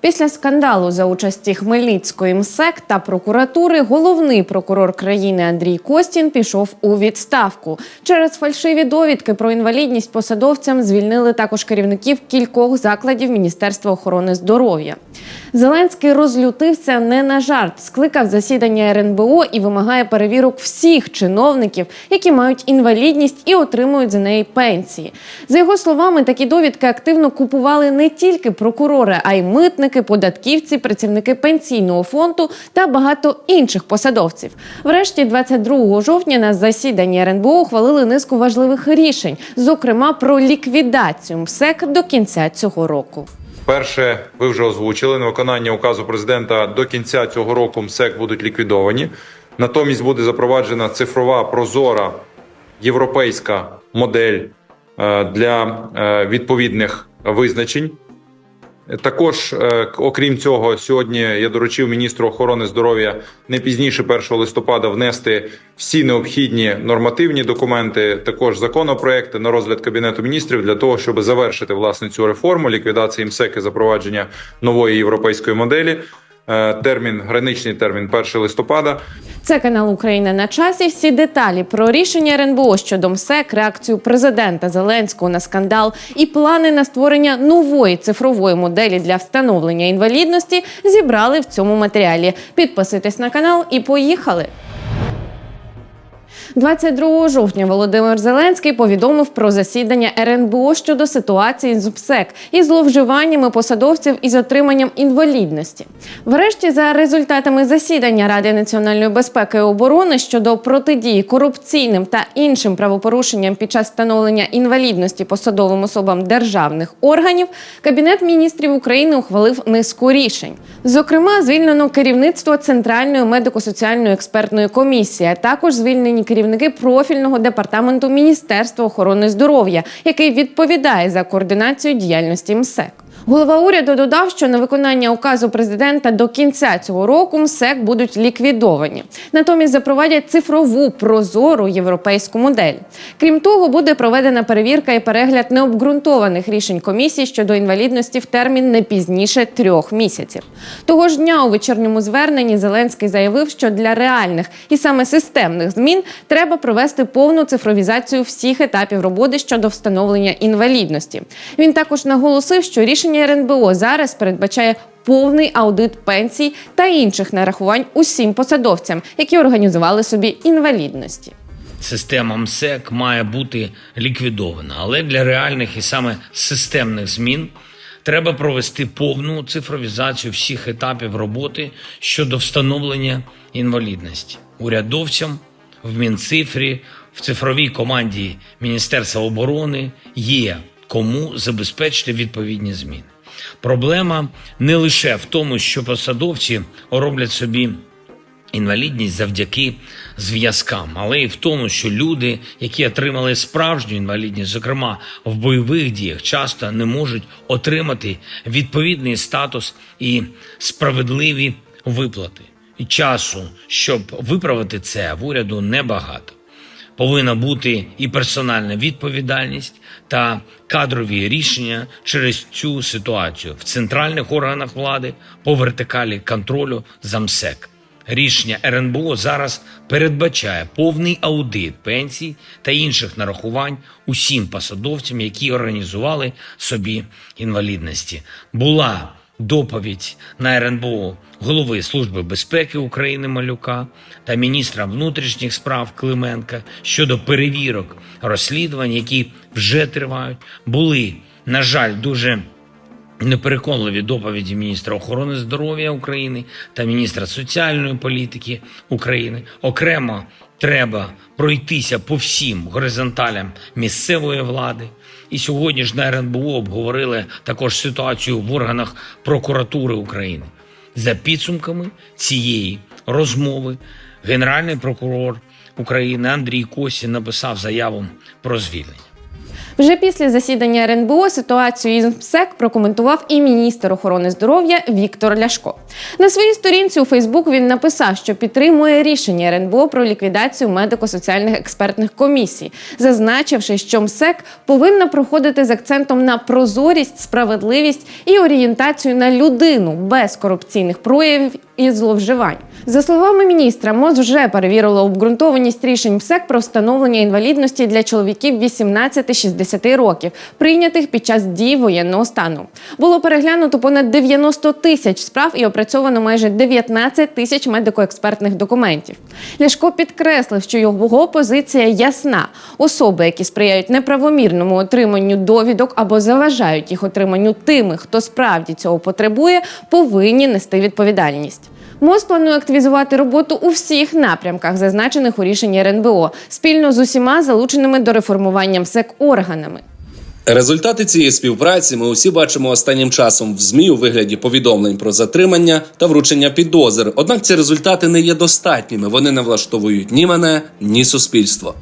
Після скандалу за участі Хмельницької МСЕК та прокуратури головний прокурор країни Андрій Костін пішов у відставку. Через фальшиві довідки про інвалідність посадовцям звільнили також керівників кількох закладів Міністерства охорони здоров'я. Зеленський розлютився не на жарт, скликав засідання РНБО і вимагає перевірок всіх чиновників, які мають інвалідність і отримують за неї пенсії. За його словами, такі довідки активно купували не тільки прокурори, а й митники, податківці, працівники пенсійного фонду та багато інших посадовців. Врешті, 22 жовтня на засіданні РНБО ухвалили низку важливих рішень, зокрема про ліквідацію МСЕК до кінця цього року. Перше, ви вже озвучили на виконання указу президента до кінця цього року МСЕК будуть ліквідовані. Натомість буде запроваджена цифрова прозора європейська модель е, для е, відповідних визначень. Також, е, окрім цього, сьогодні я доручив міністру охорони здоров'я не пізніше 1 листопада внести всі необхідні нормативні документи, також законопроекти на розгляд кабінету міністрів для того, щоб завершити власне цю реформу ліквідації МСЕК і запровадження нової європейської моделі. Е, Термін граничний термін 1 листопада. Це канал Україна на часі. Всі деталі про рішення РНБО щодо МСЕК, реакцію президента Зеленського на скандал і плани на створення нової цифрової моделі для встановлення інвалідності зібрали в цьому матеріалі. Підписуйтесь на канал і поїхали. 22 жовтня Володимир Зеленський повідомив про засідання РНБО щодо ситуації з ПСЕК і зловживаннями посадовців із отриманням інвалідності. Врешті, за результатами засідання Ради національної безпеки і оборони щодо протидії корупційним та іншим правопорушенням під час встановлення інвалідності посадовим особам державних органів, Кабінет міністрів України ухвалив низку рішень. Зокрема, звільнено керівництво Центральної медико-соціальної експертної комісії, а також звільнені керівники профільного департаменту Міністерства охорони здоров'я, який відповідає за координацію діяльності МСЕК. Голова уряду додав, що на виконання указу президента до кінця цього року МСЕК будуть ліквідовані. Натомість запровадять цифрову прозору європейську модель. Крім того, буде проведена перевірка і перегляд необґрунтованих рішень комісії щодо інвалідності в термін не пізніше трьох місяців. Того ж дня у вечірньому зверненні Зеленський заявив, що для реальних і саме системних змін треба провести повну цифровізацію всіх етапів роботи щодо встановлення інвалідності. Він також наголосив, що рішення РНБО зараз передбачає повний аудит пенсій та інших нарахувань усім посадовцям, які організували собі інвалідності. Система МСЕК має бути ліквідована, але для реальних і саме системних змін треба провести повну цифровізацію всіх етапів роботи щодо встановлення інвалідності урядовцям в Мінцифрі, в цифровій команді Міністерства оборони є кому забезпечити відповідні зміни. Проблема не лише в тому, що посадовці роблять собі інвалідність завдяки зв'язкам, але й в тому, що люди, які отримали справжню інвалідність, зокрема в бойових діях, часто не можуть отримати відповідний статус і справедливі виплати. І часу, щоб виправити це, в уряду небагато. Повинна бути і персональна відповідальність та кадрові рішення через цю ситуацію в центральних органах влади по вертикалі контролю за МСЕК. Рішення РНБО зараз передбачає повний аудит пенсій та інших нарахувань усім посадовцям, які організували собі інвалідності. Була доповідь на РНБО голови Служби безпеки України Малюка та міністра внутрішніх справ Клименка щодо перевірок розслідувань, які вже тривають, були, на жаль, дуже непереконливі доповіді міністра охорони здоров'я України та міністра соціальної політики України. Окремо треба пройтися по всім горизонталям місцевої влади. І сьогодні ж на РНБО обговорили також ситуацію в органах прокуратури України. За підсумками цієї розмови генеральний прокурор України Андрій Косін написав заяву про звільнення. Вже після засідання РНБО ситуацію із МСЕК прокоментував і міністр охорони здоров'я Віктор Ляшко. На своїй сторінці у Фейсбук він написав, що підтримує рішення РНБО про ліквідацію медико-соціальних експертних комісій, зазначивши, що МСЕК повинна проходити з акцентом на прозорість, справедливість і орієнтацію на людину без корупційних проявів і зловживань. За словами міністра, МОЗ вже перевірило обґрунтованість рішень МСЕК про встановлення інвалідності для чоловіків 18-60 років, прийнятих під час дії воєнного стану. Було переглянуто понад 90 тисяч справ і опрацьовано майже 19 тисяч медико-експертних документів. Ляшко підкреслив, що його позиція ясна: особи, які сприяють неправомірному отриманню довідок або заважають їх отриманню тими, хто справді цього потребує, повинні нести відповідальність. МОЗ планує активізувати роботу у всіх напрямках, зазначених у рішенні РНБО, спільно з усіма залученими до реформування МСЕК органами. Результати цієї співпраці ми усі бачимо останнім часом в змі у вигляді повідомлень про затримання та вручення підозр. Однак ці результати не є достатніми. Вони не влаштовують ні мене, ні суспільство.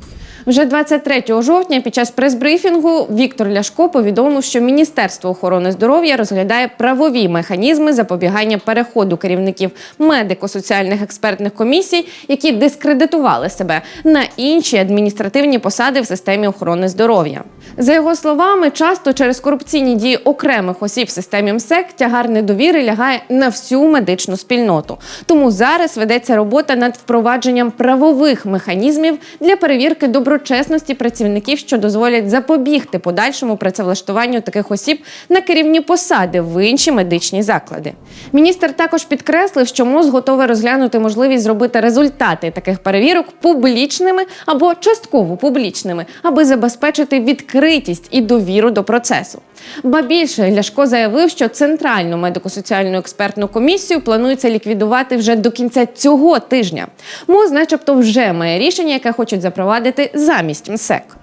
Вже 23 жовтня під час прес-брифінгу Віктор Ляшко повідомив, що Міністерство охорони здоров'я розглядає правові механізми запобігання переходу керівників медико-соціальних експертних комісій, які дискредитували себе на інші адміністративні посади в системі охорони здоров'я. За його словами, часто через корупційні дії окремих осіб в системі МСЕК тягар недовіри лягає на всю медичну спільноту. Тому зараз ведеться робота над впровадженням правових механізмів для перевірки доброчесності працівників, що дозволять запобігти подальшому працевлаштуванню таких осіб на керівні посади в інші медичні заклади. Міністр також підкреслив, що МОЗ готовий розглянути можливість зробити результати таких перевірок публічними або частково публічними, аби забезпечити відкритість і довіру до процесу. Ба більше Ляшко заявив, що центральну медико-соціальну експертну комісію планується ліквідувати вже до кінця цього тижня. МОЗ, начебто, вже має рішення, яке хочуть запровадити замість МСЕК.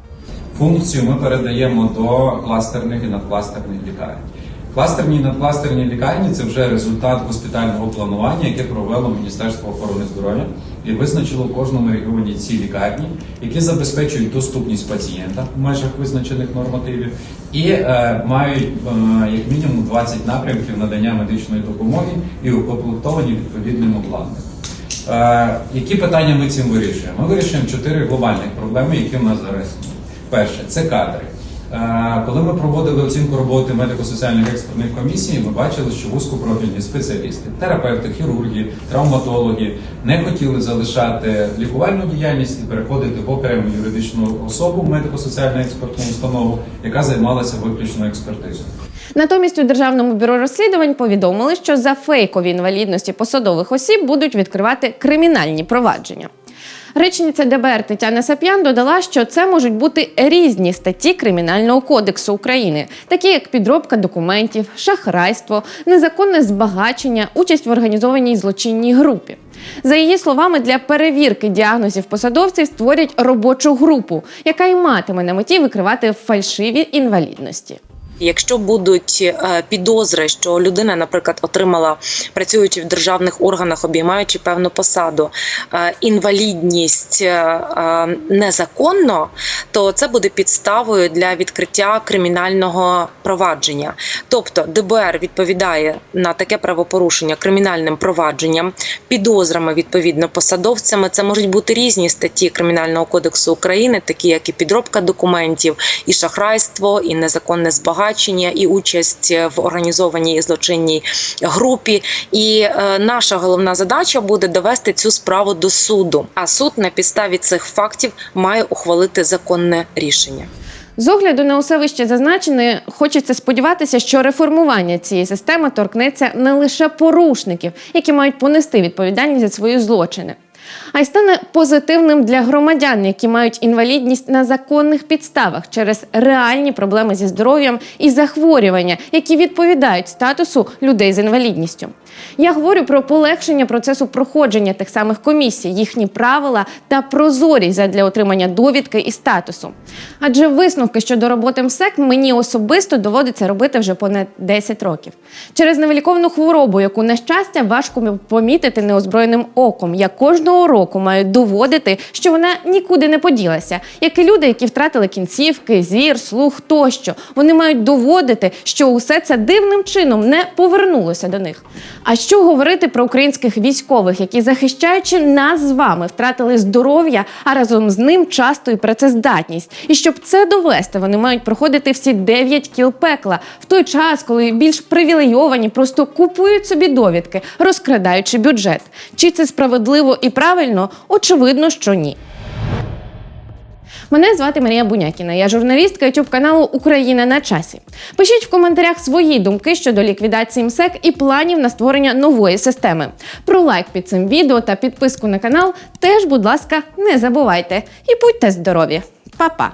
Функцію ми передаємо до кластерних і надкластерних лікарень. Кластерні і надкластерні лікарні це вже результат госпітального планування, яке провело Міністерство охорони здоров'я і визначило в кожному регіоні ці лікарні, які забезпечують доступність пацієнта в межах визначених нормативів, і е, мають е, як мінімум 20 напрямків надання медичної допомоги і укомплектовані відповідним обладнанням. Е, які питання ми цим вирішуємо? Ми вирішуємо чотири глобальних проблеми, які в нас зараз. Перше це кадри. Е, Коли ми проводили оцінку роботи медико-соціальних експертних комісій, ми бачили, що вузькопрофільні спеціалісти, терапевти, хірурги, травматологи не хотіли залишати лікувальну діяльність і переходити в окрему юридичну особу медико-соціальну експертну установу, яка займалася виключно експертизою. Натомість у державному бюро розслідувань повідомили, що за фейкові інвалідності посадових осіб будуть відкривати кримінальні провадження. Речниця ДБР Тетяна Сап'ян додала, що це можуть бути різні статті Кримінального кодексу України, такі як підробка документів, шахрайство, незаконне збагачення, участь в організованій злочинній групі. За її словами, для перевірки діагнозів посадовців створять робочу групу, яка й матиме на меті викривати фальшиві інвалідності. Якщо будуть е, підозри, що людина, наприклад, отримала працюючи в державних органах, обіймаючи певну посаду, е, інвалідність е, незаконно, то це буде підставою для відкриття кримінального провадження. Тобто ДБР відповідає на таке правопорушення кримінальним провадженням, підозрами відповідно посадовцями. Це можуть бути різні статті Кримінального кодексу України, такі як і підробка документів, і шахрайство, і незаконне збагачення, і участь в організованій злочинній групі. І е, наша головна задача буде довести цю справу до суду. А суд на підставі цих фактів має ухвалити законне рішення. З огляду на усе вище зазначене, хочеться сподіватися, що реформування цієї системи торкнеться не лише порушників, які мають понести відповідальність за свої злочини, а й стане позитивним для громадян, які мають інвалідність на законних підставах через реальні проблеми зі здоров'ям і захворювання, які відповідають статусу людей з інвалідністю. Я говорю про полегшення процесу проходження тих самих комісій, їхні правила та прозорість задля отримання довідки і статусу. Адже висновки щодо роботи МСЕК мені особисто доводиться робити вже понад 10 років. Через невиліковну хворобу, яку на щастя важко помітити неозброєним оком. Я кожного року мають доводити, що вона нікуди не поділася, як і люди, які втратили кінцівки, зір, слух тощо. Вони мають доводити, що усе це дивним чином не повернулося до них. А що говорити про українських військових, які захищаючи нас з вами, втратили здоров'я, а разом з ним часто і працездатність. І щоб це довести, вони мають проходити всі 9 кіл пекла в той час, коли більш привілейовані просто купують собі довідки, розкрадаючи бюджет. Чи це справедливо і правильно? Очевидно, що ні. Мене звати Марія Бунякіна. Я журналістка youtube каналу Україна на часі. Пишіть в коментарях свої думки щодо ліквідації МСЕК і планів на створення нової системи. Про лайк під цим відео та підписку на канал теж, будь ласка, не забувайте. І будьте здорові! Па-па!